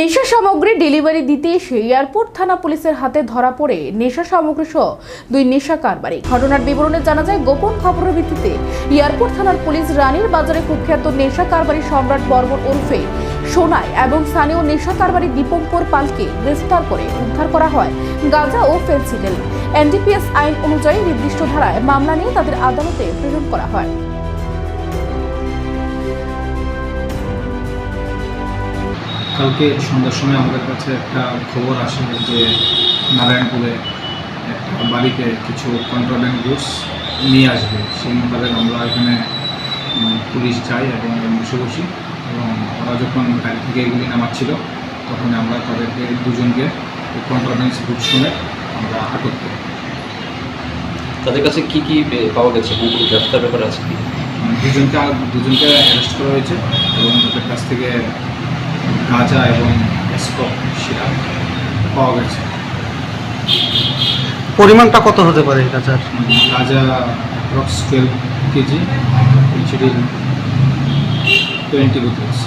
নেশা সামগ্রী ডেলিভারি দিতে এসে এয়ারপোর্ট থানা পুলিশের হাতে ধরা পড়ে নেশা সামগ্রী সহ দুই নেশা কারবারি। ঘটনার বিবরণে জানা যায়, গোপন খবরের ভিত্তিতে এয়ারপোর্ট থানার পুলিশ রানীর বাজারে কুখ্যাত নেশা কারবারি সম্রাট বর্মন ওরফে সোনায় এবং স্থানীয় নেশা কারবারি দীপঙ্কর পালকে গ্রেফতার করে উদ্ধার করা হয় গাঁজা ও ফেন্সিডেল। এনডিপিএস আইন অনুযায়ী নির্দিষ্ট ধারায় মামলা নিয়ে তাদের আদালতে প্রেরণ করা হয়। কালকে সন্ধ্যার সময় আমাদের কাছে একটা খবর আসে যে নারায়ণপুরে একটা বাড়িতে কিছু কন্ট্রাব্যান্ড গুডস নিয়ে আসবে। সেই মোতাবেক আমরা এখানে পুলিশ যাই এবং বসে বসি এবং ওরা যখন গাড়ি থেকে এগুলি নামাচ্ছিল তখন আমরা তাদেরকে দুজনকে কন্ট্রাব্যান্ড গুডস শুনে আমরা আটক করি। তাদের কাছে কি কি পাওয়া গেছে? গ্রেফতার ব্যাপার আছে কি? দুজনকে দুজনকে অ্যারেস্ট করা হয়েছে এবং তাদের কাছ থেকে গাঁজা এবং স্কপ পাওয়া গেছে। পরিমাণটা কত হতে পারে গাজার গাঁজা approx twelve KG insulin twenty rupees